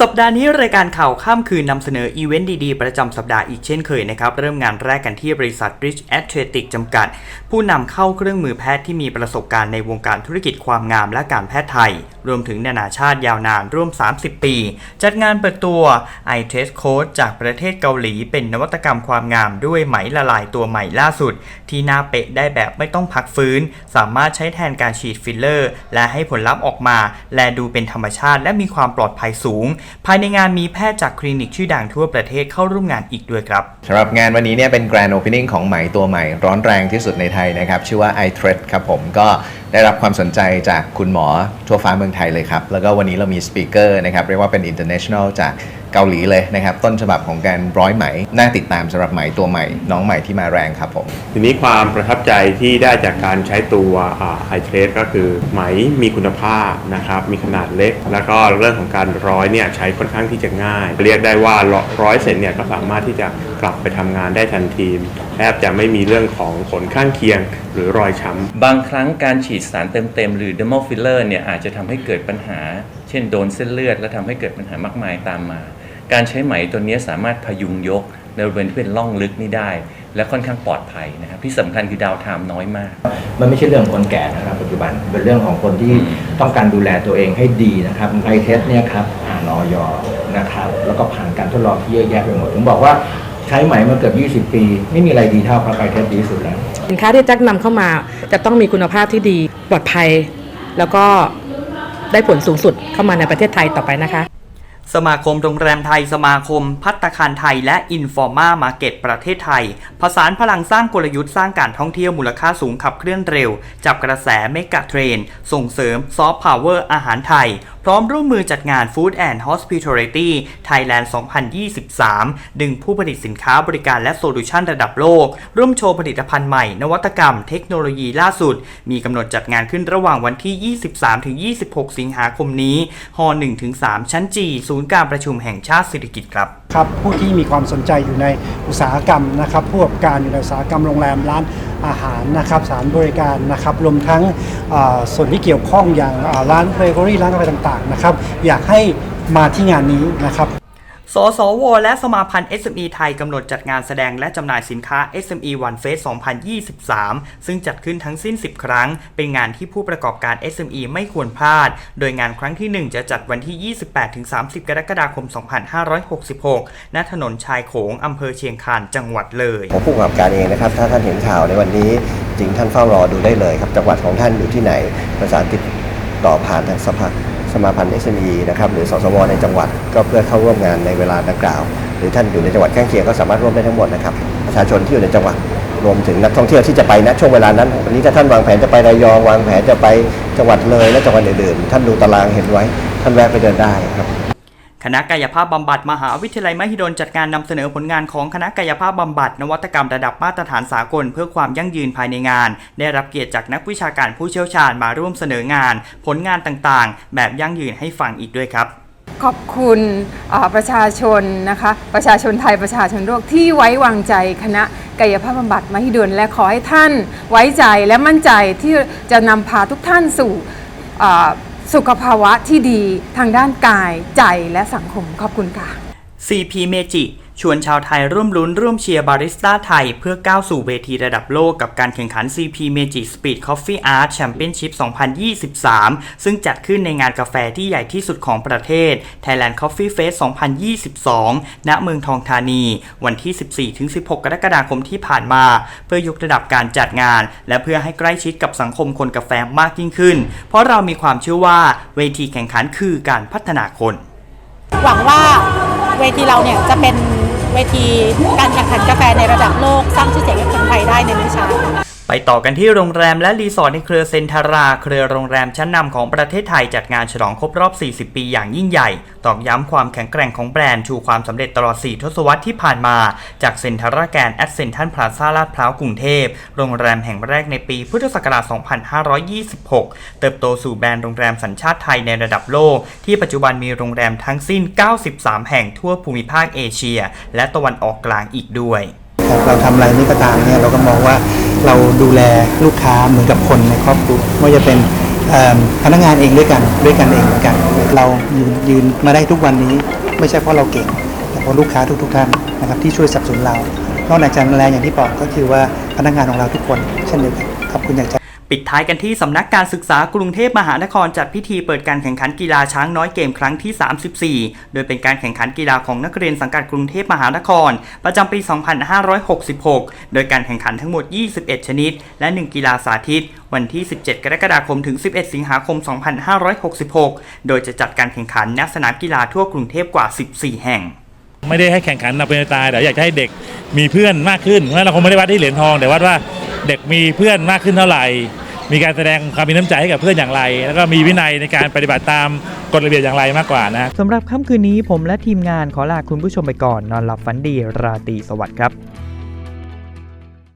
So สัปดาห์นี้รายการข่าวข้ามคืนนำเสนออีเวนต์ดีๆ ประจำสัปดาห์อีกเช่นเคยนะครับ เริ่มงานแรกกันที่บริษัท Rich Athletic จำกัด ผู้นำเข้าเครื่องมือแพทย์ที่มีประสบการณ์ในวงการธุรกิจความงามและการแพทย์ไทย รวมถึงนานาชาติยาวนานร่วม 30 ปี จัดงานเปิดตัว i t e s t Code จากประเทศเกาหลี เป็นนวัตกรรมความงามด้วยไหมละลายตัวใหม่ล่าสุด ที่หน้าเป๊ะได้แบบไม่ต้องพักฟื้น สามารถใช้แทนการฉีดฟิลเลอร์ และให้ผลลัพธ์ออกมา และดูเป็นธรรมชาติและมีความปลอดภัยสูงายในงานมีแพทย์จากคลินิกชื่อดังทั่วประเทศเข้าร่วมงานอีกด้วยครับสำหรับงานวันนี้เนี่ยเป็น Grand Opening ของใหม่ตัวใหม่ ร้อนแรงที่สุดในไทยนะครับ ชื่อว่า i t r e d ครับผมก็ได้รับความสนใจจากคุณหมอทั่วฟ้าเมืองไทยเลยครับ แล้วก็วันนี้เรามีสปีกเกอร์นะครับเรียกว่าเป็น international จาก เกาหลีเลยนะครับ ต้นฉบับของการร้อยไหมน่าติดตามสำหรับไหมตัวใหม่ น้องใหม่ที่มาแรงครับผมทีนี้ความประทับใจที่ได้จากการใช้ตัวไฮเทรสก็คือไหมมีคุณภาพนะครับมีขนาดเล็ก แล้วก็เรื่องของการร้อยเนี่ยใช้ค่อนข้างที่จะง่าย เรียกได้ว่าร้อยเสร็จเนี่ยก็สามารถที่จะกลับไปทำงานได้ทันทีแทบจะไม่มีเรื่องของผลข้างเคียงหรือรอยช้ำบางครั้งการฉีดสารเต็มๆหรือ dermal filler เนี่ยอาจจะทำให้เกิดปัญหา เช่นโดนเส้นเลือด และทำให้เกิดปัญหามากมายตามมา การใช้ไหมตัวนี้สามารถพยุงยกในบริเวณที่เป็นร่องลึกนี่ได้ และค่อนข้างปลอดภัยนะครับที่สำคัญคือดาวไทม์น้อยมาก มันไม่ใช่เรื่องของคนแก่นะครับปัจจุบันเป็นเรื่องของคนที่ต้องการดูแลตัวเองให้ดีนะครับไอเทสเนี่ยครับผ่านออยนะครับแล้วก็ผ่านการทดลองที่เยอะแยะไปหมดผมบอกว่าใช้ไหมมาเกือบ 20 ปี ไม่มีอะไรดีเท่าครับไอเทสดีที่สุดแล้วสินค้าที่แจ็คนำเข้ามาจะต้องมีคุณภาพที่ดีปลอดภัย แล้วก็ได้ผลสูงสุดเข้ามาในประเทศไทยต่อไปนะคะ สมาคมโรงแรมไทย สมาคม พัตตาคารไทย และอินฟอร์มามาเก็ตประเทศไทย ผสานพลังสร้างกลยุทธ์สร้างการท่องเที่ยวมูลค่าสูงขับเคลื่อนเร็ว จับกระแสเมกะเทรน ส่งเสริมซอฟต์พาวเวอร์อาหารไทยพร้อมร่วมมือจัดงาน Food and Hospitality Thailand 2023 ดึงผู้ผลิตสินค้าบริการและโซลูชันระดับโลก ร่วมโชว์ผลิตภัณฑ์ใหม่ นวัตกรรม เทคโนโลยีล่าสุด มีกำหนดจัดงานขึ้นระหว่างวันที่ 23-26 สิงหาคมนี้ฮ1-3 ชั้นจีศูนย์การประชุมแห่งชาติสิริกิติ์ครับครับผู้ที่มีความสนใจอยู่ในอุตสาหกรรมนะครับผู้ประกอบการอยู่ในอุตสาหกรรมโรงแรมร้าน อาหารนะครับสารบริการนะครับรวมทั้งส่วนที่เกี่ยวข้องอย่างร้านเบเกอรี่ร้านอะไรต่างๆนะครับอยากให้มาที่งานนี้นะครับ สสว และสมาพันธ์ SME ไทยกำหนดจัดงานแสดงและจำหน่ายสินค้า SME One Face 2023 ซึ่งจัดขึ้นทั้งสิ้น 10 ครั้ง เป็นงานที่ผู้ประกอบการ SME ไม่ควรพลาด โดยงานครั้งที่ 1 จะจัดวันที่ 28-30 กรกฎาคม 2566 ณ ถนนชายโขงอำเภอเชียงคานจังหวัดเลยของผู้ประกอบการเองนะครับ ถ้าท่านเห็นข่าวในวันนี้จริงท่านเฝ้ารอดูได้เลยครับจังหวัดของท่านอยู่ที่ไหนประสานติดต่อผ่านทางสภา สมาพันธ์ SME นะครับหรือสสวในจังหวัดก็เพื่อเข้าร่วมงานในเวลาดังกล่าว หรือท่านอยู่ในจังหวัดข้างเคียงก็สามารถร่วมได้ทั้งหมดนะครับประชาชนที่อยู่ในจังหวัดรวมถึงนักท่องเที่ยวที่จะไปณช่วงเวลานั้นวันนี้ถ้าท่านวางแผนจะไประยองวางแผนจะไปจังหวัดเลยและจังหวัดอื่นๆท่านดูตารางเห็นไว้ ท่านแวะไปเดินได้ครับ คณะกายภาพบำบัดมหาวิทยาลัยมหิดลจัดการนำเสนอผลงานของคณะกายภาพบำบัดนวัตกรรมระดับมาตรฐานสากลเพื่อความยั่งยืนภายในงาน ได้รับเกียรติจากนักวิชาการผู้เชี่ยวชาญมาร่วมเสนองาน ผลงานต่างๆ แบบยั่งยืนให้ฟังอีกด้วยครับ ขอบคุณประชาชนนะคะประชาชนไทยประชาชนโลกที่ไว้วางใจคณะกายภาพบำบัดมหิดลและขอให้ท่านไว้ใจและมั่นใจที่จะนำพาทุกท่านสู่ สุขภาวะที่ดีทางด้านกายใจและสังคมขอบคุณค่ะ CP Magic ชวนชาวไทยร่วมลุ้นร่วมเชียร์บาริสต้าไทย เพื่อก้าวสู่เวทีระดับโลกกับการแข่งขัน CP Meiji Speed Coffee Art Championship 2023 ซึ่งจัดขึ้นในงานกาแฟที่ใหญ่ที่สุดของประเทศ Thailand Coffee Fest 2022 ณ เมืองทองธานี วันที่ 14-16 กรกฎาคมที่ผ่านมา เพื่อยกระดับการจัดงาน และเพื่อให้ใกล้ชิดกับสังคมคนกาแฟมากยิ่งขึ้น เพราะเรามีความเชื่อว่าเวทีแข่งขันคือการพัฒนาคน หวังว่าเวทีเราเนี่ยจะเป็น เวทีการแข่งขันกาแฟในระดับโลก สร้างชื่อเสียงให้คนไทยได้ในนี้ ไปต่อกันที่โรงแรมและรีสอร์ทในเครือเซนทารา เครือโรงแรมชั้นนำของประเทศไทยจัดงานฉลองครบรอบ 40 ปีอย่างยิ่งใหญ่ ตอกย้ำความแข็งแกร่งของแบรนด์ชูความสำเร็จตลอด 4 ทศวรรษที่ผ่านมา จากเซนทาราแกรนด์แอดเซนทันพลาซ่าลาดพร้าวกรุงเทพ โรงแรมแห่งแรกในปีพุทธศักราช 2526 เติบโตสู่แบรนด์โรงแรมสัญชาติไทยในระดับโลก ที่ปัจจุบันมีโรงแรมทั้งสิ้น 93 แห่งทั่วภูมิภาคเอเชีย และตะวันออกกลางอีกด้วยเราทำอะไรนี่ก็ตามเนี่ยเราก็มองว่า เราดูแลลูกค้าเหมือนกับคนในครอบครัวไม่ว่าจะเป็นพนักงานเองด้วยกันด้วยกันเองเหมือนกัน เรายืนยืนมาได้ทุกวันนี้ ไม่ใช่เพราะเราเก่ง แต่เพราะลูกค้าทุกๆท่านนะครับที่ช่วยสนับสนุนเรานอกจากนั้นแล้วอย่างที่บอกก็คือว่าพนักงานของเราทุกคนเช่นเดียวกันขอบคุณอย่างใจ ปิดท้ายกันที่สำนักการศึกษากรุงเทพมหานครจัดพิธีเปิดการแข่งขันกีฬาช้างน้อยเกมครั้งที่ 34 โดยเป็นการแข่งขันกีฬาของนักเรียนสังกัดกรุงเทพมหานคร ประจำปี 2566 โดยการแข่งขันทั้งหมด 21 ชนิด และ 1 กีฬาสาธิต วันที่ 17 กรกฎาคมถึง 11 สิงหาคม 2566 โดยจะจัดการแข่งขันณสนามกีฬาทั่วกรุงเทพกว่า 14 แห่งไม่ได้ให้แข่งขันเอาเป็นตายแต่อยากจะให้เด็กมีเพื่อนมากขึ้นเพราะเราคงไม่ได้วัดที่เหรียญทองแต่วัดว่า เด็กมีเพื่อนมากขึ้นเท่าไหร่ มีการแสดงความมีน้ำใจให้กับเพื่อนอย่างไร แล้วก็มีวินัยในการปฏิบัติตามกฎระเบียบอย่างไรมากกว่านะ สำหรับค่ำคืนนี้ผมและทีมงานขอลาคุณผู้ชมไปก่อน นอนหลับฝันดีราตรีสวัสดิ์ครับ